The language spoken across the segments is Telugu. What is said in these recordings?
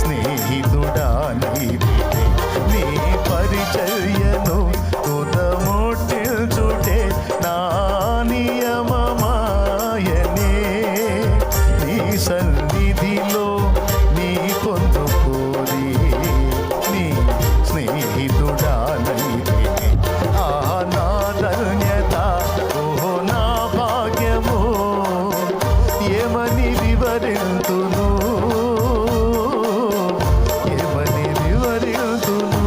స్నేహితుడా నీ పరిచయను వివరింతును ఏమని వివరింతును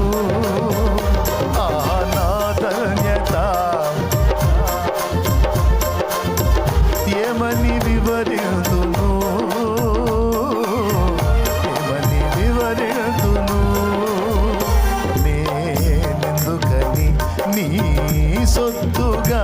ఆ నాధన్యత ఏమని వివరింతును ఏమని వివరింతును నేనెందుకని నీ సొత్తుగా?